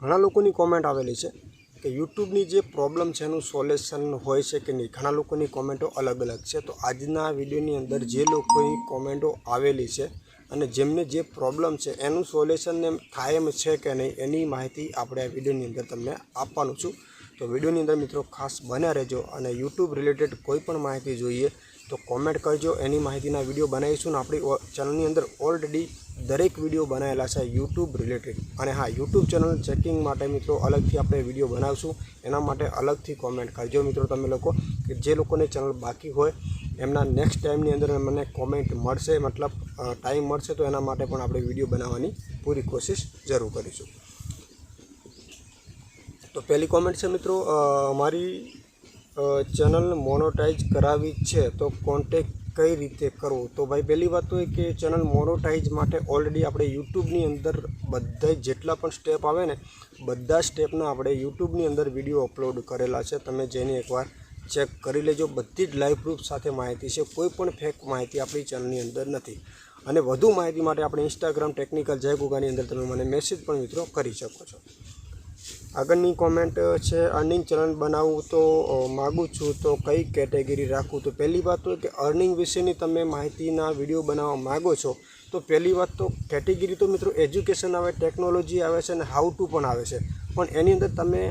ઘણા લોકોની કોમેન્ટ આવેલી છે કે યુટ્યુબની જે પ્રોબ્લેમ છે એનું સોલ્યુશન હોય છે કે નહીં? ઘણા લોકોની કોમેન્ટો અલગ અલગ છે. તો આજના વિડીયોની અંદર જે લોકોની કોમેન્ટો આવેલી છે અને જેમને જે પ્રોબ્લેમ છે એનું સોલ્યુશન એમ થાય એમ છે કે નહીં એની માહિતી આપણે આ વિડીયોની અંદર તમને આપવાનું છું. તો વિડીયોની અંદર મિત્રો ખાસ બન્યા રહેજો અને યુટ્યુબ રિલેટેડ કોઈ પણ માહિતી જોઈએ તો કોમેન્ટ કરજો. એની માહિતીના વીડિયો બનાવીશું ને આપણી ચેનલની અંદર ઓલરેડી દરેક વીડિયો બનાવેલા છે યુટ્યુબ રિલેટેડ અને હા યુટ્યુબ ચેનલ ચેકિંગ માટે મિત્રો અલગથી આપણે વીડિયો બનાવશું. એના માટે અલગથી કોમેન્ટ કરજો મિત્રો તમે લોકો, કે જે લોકોને ચેનલ બાકી હોય, એમના નેક્સ્ટ ટાઈમની અંદર મને કોમેન્ટ મળશે, મતલબ ટાઈમ મળશે તો એના માટે પણ આપણે વીડિયો બનાવવાની પૂરી કોશિશ જરૂર કરીશું. તો પહેલી કોમેન્ટ છે મિત્રો મારી ચેનલ મોનોટાઈઝ કરાવી છે તો કોન્ટેક કઈ રીતે કરવો? તો ભાઈ, પહેલી વાત તો એ કે ચેનલ મોનોટાઈઝ માટે ઓલરેડી આપણે યુટ્યુબની અંદર બધા જેટલા પણ સ્ટેપ આવે ને, બધા સ્ટેપના આપણે યુટ્યુબની અંદર વીડિયો અપલોડ કરેલા છે. તમે જઈને એકવાર ચેક કરી લેજો. બધી જ લાઈવ પ્રૂફ સાથે માહિતી છે. કોઈ પણ ફેક માહિતી આપણી ચેનલની અંદર નથી. અને વધુ માહિતી માટે આપણે ઇન્સ્ટાગ્રામ ટેકનિકલ જય ગુગાની અંદર તમે મને મેસેજ પણ મિત્રો કરી શકો છો. આગળની કોમેન્ટ છે અર્નિંગ ચલણ બનાવવું તો માગું છું તો કઈ કેટેગરી રાખવું? તો પહેલી વાત તો કે અર્નિંગ વિશેની તમે માહિતીના વીડિયો બનાવવા માગો છો, તો પહેલી વાત તો કેટેગરી તો મિત્રો એજ્યુકેશન આવે ટેકનોલોજી આવે છે અને હાઉ ટુ પણ આવે છે. પણ એની અંદર તમે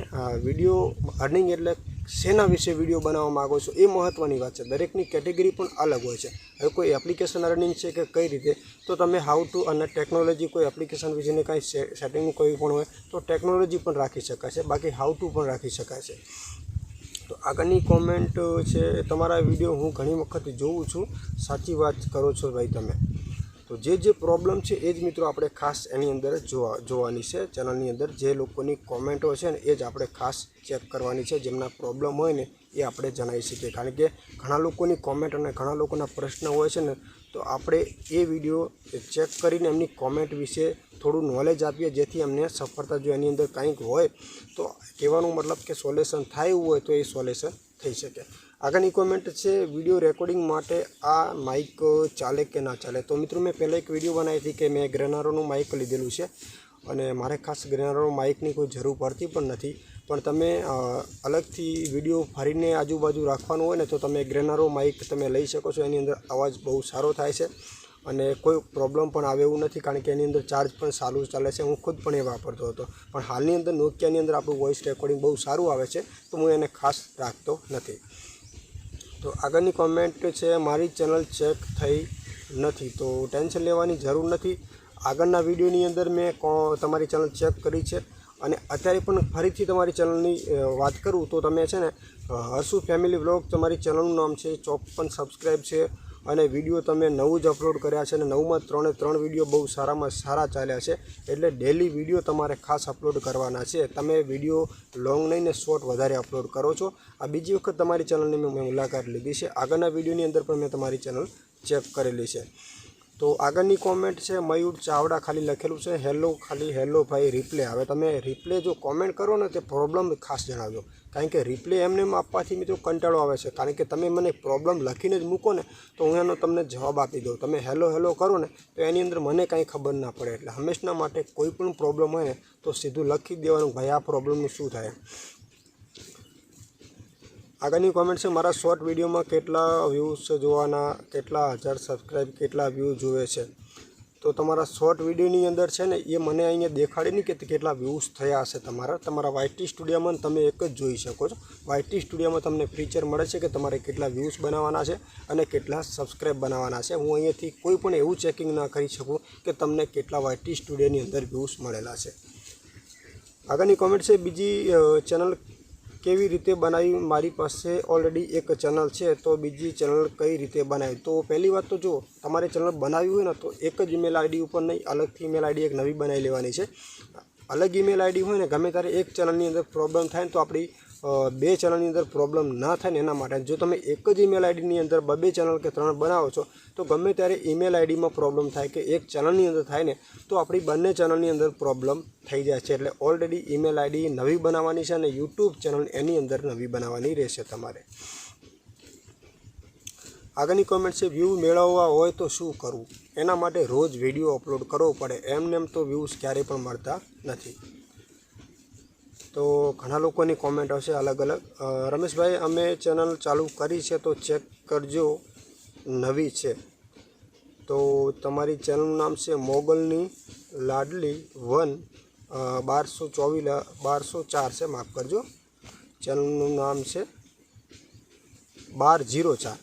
વીડિયો અર્નિંગ એટલે શેના વિશે વીડિયો બનાવવા માગો છો એ મહત્ત્વની વાત છે. દરેકની કેટેગરી પણ અલગ હોય છે. હવે કોઈ એપ્લિકેશન અર્નિંગ છે કે કઈ રીતે, તો તમે હાઉ ટુ અને ટેકનોલોજી કોઈ એપ્લિકેશન વિશેને કાંઈ સેટિંગ કોઈ પણ હોય, તો ટેકનોલોજી પણ રાખી શકાય છે બાકી હાઉ ટુ પણ રાખી શકાય છે તો આગળની કોમેન્ટ છે, તમારા વીડિયો હું ઘણી વખત જોઉં છું. સાચી વાત કરો છો ભાઈ તમે. તો જે જે પ્રોબ્લેમ છે એ જ મિત્રો આપણે ખાસ એની અંદર જોવા, જોવાની છે. ચેનલની અંદર જે લોકોની કોમેન્ટો છે ને એ જ આપણે ખાસ ચેક કરવાની છે. જેમના પ્રોબ્લેમ હોય ને એ આપણે જણાવી શકીએ. કારણ કે ઘણા લોકોની કોમેન્ટ અને ઘણા લોકોના પ્રશ્ન હોય છે ને, તો આપણે એ વીડિયો ચેક કરીને એમની કોમેન્ટ વિશે થોડું નોલેજ આપીએ, જેથી અમને સફળતા જો એની અંદર કંઈક હોય, તો કહેવાનું મતલબ કે સોલ્યુશન થાય એવું હોય તો એ સોલ્યુશન થઈ શકે. આગળની કોમેન્ટ છે વીડિયો રેકોર્ડિંગ માટે આ માઇક ચાલે કે ના ચાલે? તો મિત્રો, મેં પહેલાં એક વીડિયો બનાવી હતી કે મેં ગ્રેનારોનું માઇક લીધેલું છે. અને મારે ખાસ ગ્રેનારો માઇકની કોઈ જરૂર પડતી પણ નથી. પણ તમે અલગથી વીડિયો ફરીને આજુબાજુ રાખવાનું હોય ને, તો તમે ગ્રેનારો માઇક તમે લઈ શકો છો. એની અંદર અવાજ બહુ સારો થાય છે. અને કોઈ પ્રોબ્લેમ પણ આવે એવું નથી, કારણ કે એની અંદર ચાર્જ પણ સારું ચાલે છે. હું ખુદ પણ એ વાપરતો હતો. પણ હાલની અંદર નોકિયાની અંદર આપણું વોઇસ રેકોર્ડિંગ બહુ સારું આવે છે, તો હું એને ખાસ રાખતો નથી. તો આગળની કોમેન્ટ છે, મારી ચેનલ ચેક થઈ નથી. તો ટેન્શન લેવાની જરૂર નથી. આગળના વિડીયોની અંદર મેં તમારી ચેનલ ચેક કરી છે. અને અત્યારે પણ ફરીથી તમારી ચેનલની વાત કરું તો તમે છે ને હર્ષુ ફેમિલી વ્લોગ તમારી ચેનલનું નામ છે, ચોપન સબસ્ક્રાઈબ છે. અને વીડિયો તમે નવું જ અપલોડ કર્યા છે અને નવમાં ત્રણે ત્રણ વીડિયો બહુ સારામાં સારા ચાલ્યા છે, એટલે ડેલી વીડિયો તમારે ખાસ અપલોડ કરવાના છે. તમે વીડિયો લોંગ નહીં ને શોર્ટ વધારે અપલોડ કરો છો. આ બીજી વખત તમારી ચેનલની મેં મુલાકાત લીધી છે. આગળના વિડીયોની અંદર પણ મેં તમારી ચેનલ ચેક કરેલી છે. તો આગળની કોમેન્ટ છે, મયુર ચાવડા ખાલી લખેલું છે હેલો ખાલી હેલો ભાઈ રિપ્લે હવે તમે રિપ્લે જો કોમેન્ટ કરો ને, તે પ્રોબ્લેમ ખાસ જણાવજો. કારણ કે રિપ્લે એમને એમ આપવાથી મિત્રો કંટાળો આવે છે. કારણ કે તમે મને પ્રોબ્લેમ લખીને જ મૂકો ને, તો હું એનો તમને જવાબ આપી દઉં. તમે હેલો હેલો કરો ને, તો એની અંદર મને કાંઈ ખબર ના પડે. એટલે હંમેશના માટે કોઈ પણ પ્રોબ્લેમ હોય ને, તો સીધું લખી દેવાનું, ભાઈ, આ પ્રોબ્લેમનું શું થાય? આગળની કોમેન્ટ છે, મારા શોર્ટ વિડીયોમાં કેટલા વ્યૂઝ જોવાના, કેટલા હજાર સબસ્ક્રાઈબ કેટલા વ્યૂ જોવે છે. તો તમારા શોર્ટ વિડીયોની અંદર છે ને, એ મને અહીંયા દેખાડે નહીં કે કેટલા વ્યૂઝ થયા હશે તમારા? તમારા વાયટી સ્ટુડિયોમાં તમે એક જ જોઈ શકો છો. વાયટી સ્ટુડિયોમાં તમને ફીચર મળે છે કે તમારે કેટલા વ્યૂઝ બનાવવાના છે અને કેટલા સબસ્ક્રાઈબ બનાવવાના છે. હું અહીંયાથી કોઈ પણ એવું ચેકિંગ ના કરી શકું કે તમને કેટલા વાયટી સ્ટુડિયોની અંદર વ્યૂઝ મળેલા છે. આગળની કોમેન્ટ છે, બીજી ચેનલ કેવી રીતે બનાવી મારી પાસે ઓલરેડી એક ચેનલ છે, તો બીજી ચેનલ કઈ રીતે બનાવી? તો પહેલી વાત તો જો, તમારે ચેનલ બનાવી હોય ને, તો એક જ ઈમેલ આઈડી ઉપર નહીં, અલગથી ઈમેલ આઈડી એક નવી બનાવી લેવાની છે. અલગ ઈમેલ આઈડી હોય ને, ગમે ત્યારે એક ચેનલની અંદર પ્રોબ્લેમ થાય તો આપણી બે ચેનલની અંદર પ્રોબ્લેમ ના થાય ને એના માટે. જો તમે એક જ ઈમેલ આઈડીની અંદર બબે ચેનલ કે ત્રણ બનાવો છો, તો ગમે ત્યારે ઈમેલ આઈડીમાં પ્રોબ્લેમ થાય કે એક ચેનલની અંદર થાય ને, તો આપણી બંને ચેનલની અંદર પ્રોબ્લેમ થઈ જાય છે. એટલે ઓલરેડી ઈમેલ આઈડી નવી બનાવવાની છે અને યુટ્યુબ ચેનલ એની અંદર નવી બનાવવાની રહેશે તમારે. આગળની કોમેન્ટ છે વ્યૂ મેળવવા હોય તો શું કરવું? એના માટે રોજ વીડિયો અપલોડ કરવો પડે. એમને એમ તો વ્યૂઝ ક્યારેય પણ મળતા નથી. તો ઘણા લોકોની કોમેન્ટ આવશે અલગ અલગ. રમેશભાઈ, અમે ચેનલ ચાલુ કરી છે તો ચેક કરજો. નવી છે. તો તમારી ચેનલનું નામ છે મોગલની લાડલી વન. બારસો ચોવીસ, બારસો ચાર છે. માફ કરજો. ચેનલનું નામ છે બાર જીરો ચાર.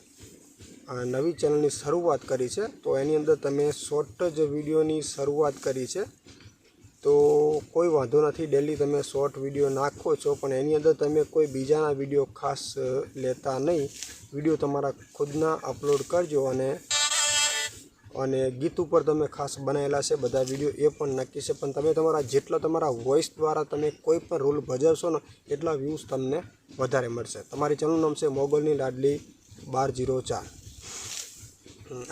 નવી ચેનલની શરૂઆત કરી છે. તો એની અંદર તમે શોર્ટ જ વિડીયોની શરૂઆત કરી છે. તો કોઈ વાંધો નથી ડેલી તમે શોર્ટ વીડિયો નાખો છો, પણ એની અંદર તમે કોઈ બીજાના વીડિયો ખાસ લેતા નહીં. વીડિયો તમારા ખુદના અપલોડ કરજો અને અને ગીત ઉપર તમે ખાસ બનાવેલા છે, બધા વીડિયો એ પણ નક્કી છે. પણ તમે તમારા, જેટલા તમારા વોઇસ દ્વારા તમે કોઈ પણ રોલ ભજવશો ને, એટલા વ્યૂઝ તમને વધારે મળશે. તમારી ચેનલનું નામ છે મોગલની લાડલી બાર જીરો ચાર.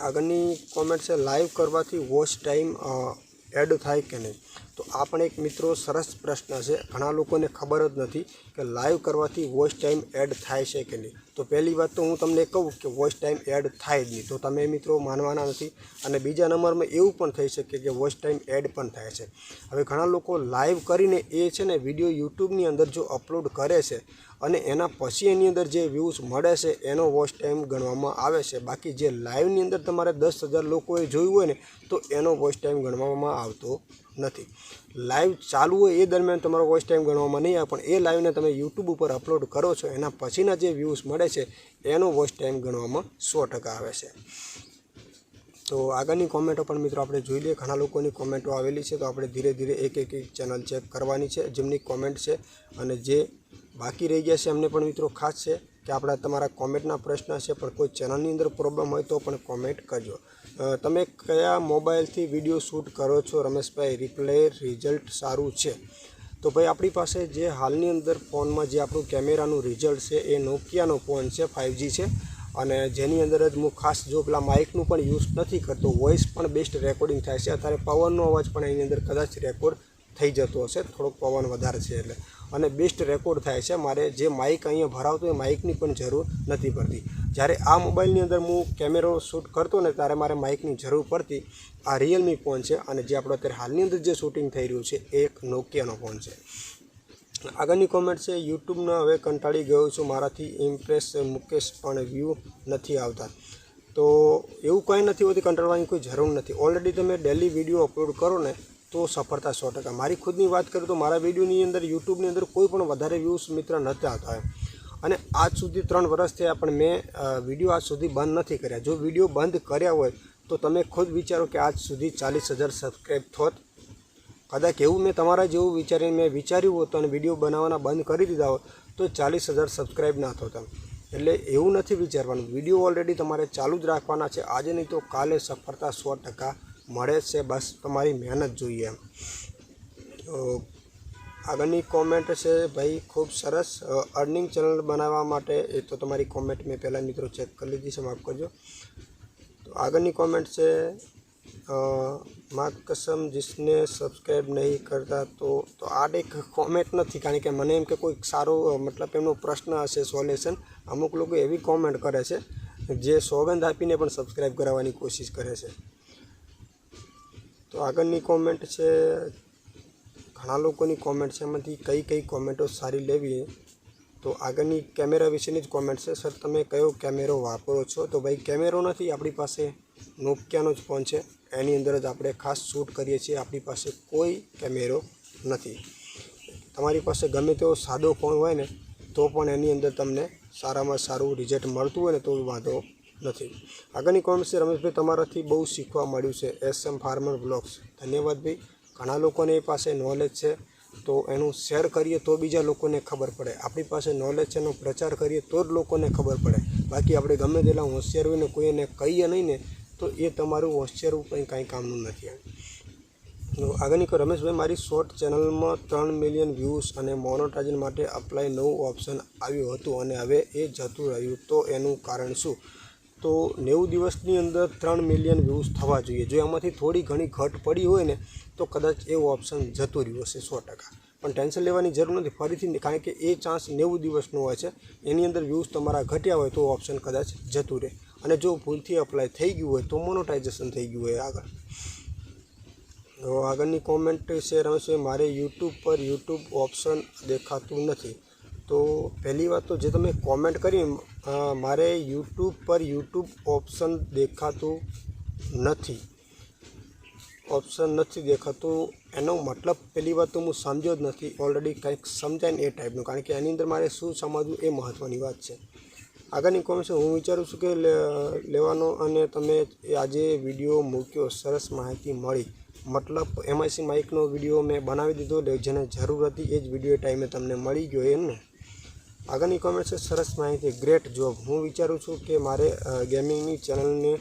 આગળની કોમેન્ટ છે લાઈવ કરવાથી વોચ ટાઈમ એડ થાય કે નહીં? તો આ પણ એક મિત્રો સરસ પ્રશ્ન છે. ઘણા લોકોને ખબર જ નથી કે લાઈવ કરવાથી વોચ ટાઈમ એડ થાય છે કે નહીં. તો પહેલી વાત તો હું તમને કહું કે વોઇસ ટાઈમ એડ થાય જ નહીં. તો તમે મિત્રો માનવાના નથી. અને બીજા નંબરમાં એવું પણ થઈ શકે કે વોઇસ ટાઈમ એડ પણ થાય છે. હવે ઘણા લોકો લાઈવ કરીને એ છે ને વીડિયો યુટ્યુબની અંદર જો અપલોડ કરે છે અને એના પછી એની અંદર જે વ્યૂઝ મળે છે, એનો વોચ ટાઈમ ગણવામાં આવે છે. બાકી જે લાઈવની અંદર તમારે દસ હજાર લોકોએ જોયું હોય ને, તો એનો વોચ ટાઈમ ગણવામાં આવતો નથી. લાઈવ ચાલુ હોય એ દરમિયાન તમારો વોઇસ ટાઈમ ગણવામાં નહીં આવે, પણ એ લાઈવને તમે યુટ્યુબ ઉપર અપલોડ કરો છો, એના પછીના જે વ્યૂઝ મળે છે, એનો વોઇસ ટાઈમ ગણવામાં સો ટકા આવે છે. તો આગળની કોમેન્ટો પણ મિત્રો આપણે જોઈ લઈએ. ઘણા લોકોની કોમેન્ટો આવેલી છે, તો આપણે ધીરે ધીરે એક એક ચેનલ ચેક કરવાની છે, જેમની કોમેન્ટ છે અને જે બાકી રહી ગયા છે, એમને પણ મિત્રો ખાસ છે કે આપણા તમારા કોમેન્ટના પ્રશ્ન છે, પણ કોઈ ચેનલની અંદર પ્રોબ્લેમ હોય તો પણ કોમેન્ટ કરજો. તમે કયા મોબાઈલથી વીડિયો શૂટ કરો છો? રમેશભાઈ રિપ્લે રિઝલ્ટ સારું છે. તો ભાઈ, આપણી પાસે જે હાલની અંદર ફોનમાં જે આપણું કેમેરાનું રિઝલ્ટ છે, એ નોકિયાનો ફોન છે ફાઇવજી છે. અને જેની અંદર જ હું ખાસ જો પેલા માઇકનું પણ યુઝ નથી કરતો વોઇસ પણ બેસ્ટ રેકોર્ડિંગ થાય છે. અત્યારે પવનનો અવાજ પણ એની અંદર કદાચ રેકોર્ડ થઈ જતો હશે. થોડોક પવન વધારે છે એટલે. અને બેસ્ટ રેકોર્ડ થાય છે. મારે જે માઇક અહીંયા ભરાવતું એ માઇકની પણ જરૂર નથી પડતી. જ્યારે આ મોબાઈલની અંદર હું કેમેરો શૂટ કરતો ને ત્યારે મારે માઇકની જરૂર પડતી. આ રિયલમી ફોન છે અને જે આપણો અત્યારે હાલની અંદર જે શૂટિંગ થઈ રહ્યું છે એ એક નોકિયાનો ફોન છે. આગળની કોમેન્ટ છે યુટ્યુબના હવે કંટાળી ગયો છું. મારાથી ઇમ્પ્રેસ મુકેશ પણ વ્યૂ નથી આવતા. તો એવું કંઈ નથી હોતી, કંટાળવાની કોઈ જરૂર નથી. ઓલરેડી તમે ડેલી વીડિયો અપલોડ કરો ને તો સફળતા સો ટકા. મારી ખુદની વાત કરું તો મારા વિડીયોની અંદર યુટ્યુબની અંદર કોઈ પણ વધારે વ્યૂઝ મિત્ર નથી આવતા અને આજ સુધી ત્રણ વર્ષ થયા પણ મેં વીડિયો આજ સુધી બંધ નથી કર્યા. જો વીડિયો બંધ કર્યા હોય, તો તમે ખુદ વિચારો કે આજ સુધી ચાલીસ હજાર સબસ્ક્રાઈબ થોત. કદાચ એવું મેં તમારા જેવું વિચારીને મેં વિચાર્યું હોત અને વીડિયો બનાવવાના બંધ કરી દીધા હોત, તો ચાલીસ હજાર સબસ્ક્રાઈબ ના થતા. એટલે એવું નથી વિચારવાનું. વીડિયો ઓલરેડી તમારે ચાલુ જ રાખવાના છે. આજે નહીં તો કાલે સફળતા સો ટકા મળે છે, બસ તમારી મહેનત જોઈએ આગળની કોમેન્ટ છે, ભાઈ, ખૂબ સરસ અર્નિંગ ચેનલ બનાવવા માટે. એ તો તમારી કોમેન્ટ મેં પહેલાં મિત્રો ચેક કરી લીધી છે, માફ કરજો. તો આગળની કોમેન્ટ છે માત કસમ જીસને સબસ્ક્રાઈબ નહીં કરતા તો તો આ એક કોમેન્ટ નથી. કારણ કે મને એમ કે કોઈક સારો મતલબ એમનો પ્રશ્ન હશે સોલ્યુશન અમુક લોકો એવી કોમેન્ટ કરે છે, જે સોગંદ આપીને પણ સબસ્ક્રાઈબ કરાવવાની કોશિશ કરે છે. તો આગળની કોમેન્ટ છે, ઘણા લોકોની કોમેન્ટ છે, એમાંથી કઈ કઈ કોમેન્ટો સારી લેવી તો આગળની કેમેરા વિશેની જ કોમેન્ટ છે. સર તમે કયો કેમેરો વાપરો છો? તો ભાઈ કેમેરો નથી આપણી પાસે. નોકિયાનો જ ફોન છે. એની અંદર જ આપણે ખાસ શૂટ કરીએ છીએ. આપણી પાસે કોઈ કેમેરો નથી. તમારી પાસે ગમે તેવો સાદો ફોન હોય ને, તો પણ એની અંદર તમને સારામાં સારું રિઝલ્ટ મળતું હોય ને, તો વાંધો નથી. આગળની કોમેન્ટ છે, રમેશભાઈ, તમારાથી બહુ શીખવા મળ્યું છે. એસ એમ ફાર્મર બ્લોગ્સ ધન્યવાદ ભાઈ. ઘણા લોકોને એ પાસે નોલેજ છે. તો એનું શેર કરીએ તો બીજા લોકોને ખબર પડે. આપણી પાસે નોલેજ છે એનો પ્રચાર કરીએ તો જ લોકોને ખબર પડે. બાકી આપણે ગમે તેટલા હોશિયાર હોય કોઈ એને કહીએ નહીં ને, તો એ તમારું હોશિયાર કંઈ કાંઈ કામનું નથી આગળની કહો રમેશભાઈ, મારી શોર્ટ ચેનલમાં ત્રણ મિલિયન વ્યૂઝ અને મોનોટાઇઝન માટે અપ્લાય નવું ઓપ્શન આવ્યું હતું અને હવે એ જતું રહ્યું. તો એનું કારણ શું? તો નેવું દિવસની અંદર ત્રણ મિલિયન વ્યૂઝ થવા જોઈએ. જો એમાંથી થોડી ઘણી ઘટ પડી હોય ને, તો કદાચ એવું ઓપ્શન જતું રહ્યું હશે સો ટકા. પણ ટેન્શન લેવાની જરૂર નથી. ફરીથી કારણ કે એ ચાન્સ નેવું દિવસનો હોય છે. એની અંદર વ્યૂઝ તમારા ઘટ્યા હોય તો ઓપ્શન કદાચ જતું રહે. અને જો ભૂલથી અપ્લાય થઈ ગયું હોય, તો મોનોટાઇઝેશન થઈ ગયું હોય આગળ. આગળની કોમેન્ટ છે રમેશભાઈ મારે યુટ્યુબ પર યુટ્યુબ ઓપ્શન દેખાતું નથી. તો પહેલી વાત તો જે તમે કોમેન્ટ કરી મારે યુટ્યુબ પર યુટ્યુબ ઓપ્શન દેખાતું નથી. ઓપ્શન નથી દેખાતું. એનો મતલબ પહેલી વાત તો હું સમજ્યો જ નથી. ઓલરેડી કંઈક સમજાય ને એ ટાઈપનું કારણ કે એની અંદર મારે શું સમજવું એ મહત્ત્વની વાત છે. આગળની કોમેન્ટ હું વિચારું છું કે લેવાનો અને તમે આજે વીડિયો મૂક્યો, સરસ માહિતી મળી. મતલબ એમઆઈસી માઇકનો વીડિયો મેં બનાવી દીધો જેને જરૂર હતી એ જ વીડિયો ટાઈમે તમને મળી ગયો એમ ને? આગળની કોમેન્ટ છે સરસ માહિતી ગ્રેટ જોબ હું વિચારું છું કે મારે ગેમિંગની ચેનલને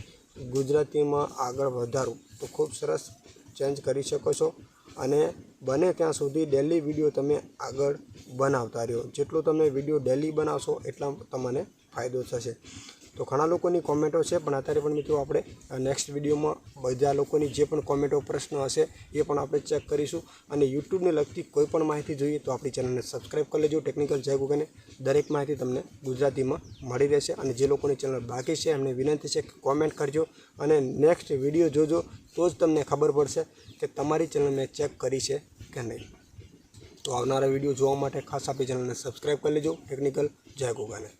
ગુજરાતીમાં આગળ વધારું. તો ખૂબ સરસ ચેન્જ કરી શકો છો. અને બને ત્યાં સુધી ડેલી વીડિયો તમે આગળ બનાવતા રહ્યો. જેટલો તમે વીડિયો ડેલી બનાવશો, એટલા તમને ફાયદો થશે. તો ઘણા લોકોની કોમેન્ટો છે, પણ અત્યારે પણ મિત્રો આપણે નેક્સ્ટ વિડીયોમાં બધા લોકોની જે પણ કોમેન્ટો પ્રશ્ન હશે, એ પણ આપણે ચેક કરીશું. અને યુટ્યુબને લગતી કોઈ પણ માહિતી જોઈએ તો આપણી ચેનલને સબસ્ક્રાઈબ કરી લેજો. ટેકનિકલ જય ગુગને. દરેક માહિતી તમને ગુજરાતીમાં મળી રહેશે અને જે લોકોની ચેનલ બાકી છે, એમને વિનંતી છે કોમેન્ટ કરજો. અને નેક્સ્ટ વીડિયો જોજો, તો જ તમને ખબર પડશે કે તમારી ચેનલ મેં ચેક કરી છે કે નહીં. તો આવનારા વીડિયો જોવા માટે ખાસ આપણી ચેનલને સબસ્ક્રાઈબ કરી લેજો. ટેકનિકલ જય ગોગાને.